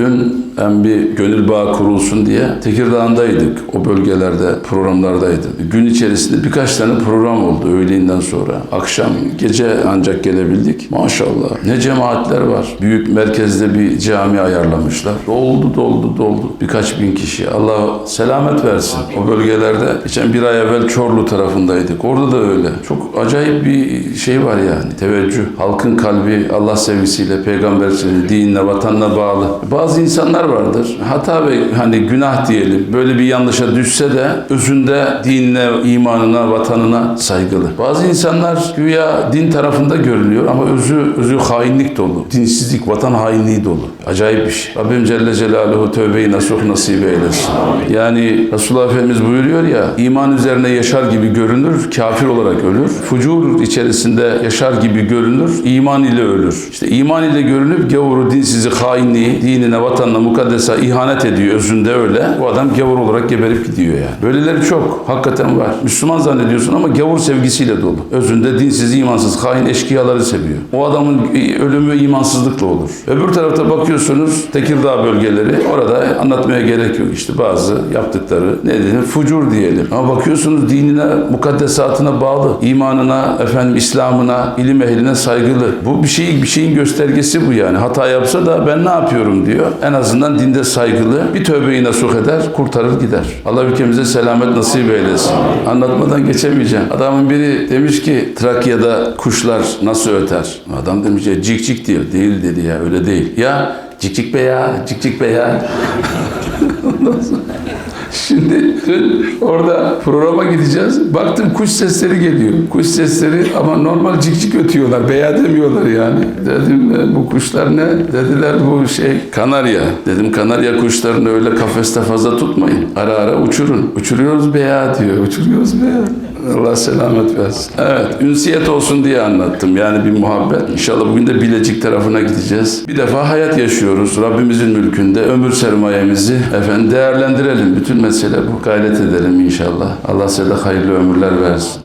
Dün hem bir gönül bağı kurulsun diye Tekirdağ'daydık. O bölgelerde programlardaydı. Gün içerisinde birkaç tane program oldu öğleyinden sonra. Akşam, gece ancak gelebildik. Maşallah. Ne cemaatler var. Büyük merkezde bir cami ayarlamışlar. Doldu, doldu, doldu. Birkaç bin kişi. Allah selamet versin. O bölgelerde geçen bir ay evvel Çorlu tarafındaydık. Orada da öyle. Çok acayip bir şey var yani. Teveccüh. Halkın kalbi Allah sevgisiyle, peygamber dinle, vatanına bağlı. Bazı insanlar vardır. Hata ve hani günah diyelim. Böyle bir yanlışa düşse de özünde dinine, imanına, vatanına saygılı. Bazı insanlar güya din tarafında görünüyor ama özü özü hainlik dolu. Dinsizlik, vatan hainliği dolu. Acayip bir şey. Rabbim Celle Celaluhu tövbeyi nasuh nasip eylesin. Yani Resulullah Efendimiz buyuruyor ya iman üzerine yaşar gibi görünür, kafir olarak ölür. Fucur içerisinde yaşar gibi görünür, iman ile ölür. İşte iman ile görünüp gavuru, dinsizi, hainliği, dinine, vatanına, mukaddesa ihanet ediyor özünde öyle. Bu adam gavur olarak geberip gidiyor yani. Böyleleri çok. Hakikaten var. Müslüman zannediyorsun ama gavur sevgisiyle dolu. Özünde dinsiz, imansız, hain eşkıyaları seviyor. O adamın ölümü imansızlıkla olur. Öbür tarafta bakıyorsunuz Tekirdağ bölgeleri. Orada anlatmaya gerek yok işte bazı yaptıkları ne diyelim fucur diyelim. Ama bakıyorsunuz dinine, mukaddesatına bağlı. imanına, efendim İslam'ına, ilim ehline saygılı. Bu bir şey bir şeyin göstergesi bu yani. Hata yapsa da ben ne yapıyorum diyor. En azından dinde saygılı. Bir tövbeyi nasuh eder, kurtarır gider. Allah ülkemize selamet nasip eylesin. Anlatmadan geçemeyeceğim. Adamın biri demiş ki Trakya'da kuşlar nasıl öter? Adam demiş ya cik cik diyor. Değil dedi ya öyle değil. Ya cik cik be ya, cik cik be ya. Şimdi orada programa gideceğiz. Baktım kuş sesleri geliyor. Kuş sesleri ama normal cik cik ötüyorlar. Beya demiyorlar yani. Dedim "E, bu kuşlar ne? Dediler bu şey kanarya. Dedim kanarya kuşlarını öyle kafeste fazla tutmayın. Ara ara uçurun. Uçuruyoruz beya diyor. Uçuruyoruz beya. Allah selamet versin. Evet, ünsiyet olsun diye anlattım. Yani bir muhabbet. İnşallah bugün de Bilecik tarafına gideceğiz. Bir defa hayat yaşıyoruz. Rabbimizin mülkünde ömür sermayemizi efendim değerlendirelim. Bütün mesele bu. Gayret edelim inşallah. Allah size de hayırlı ömürler versin.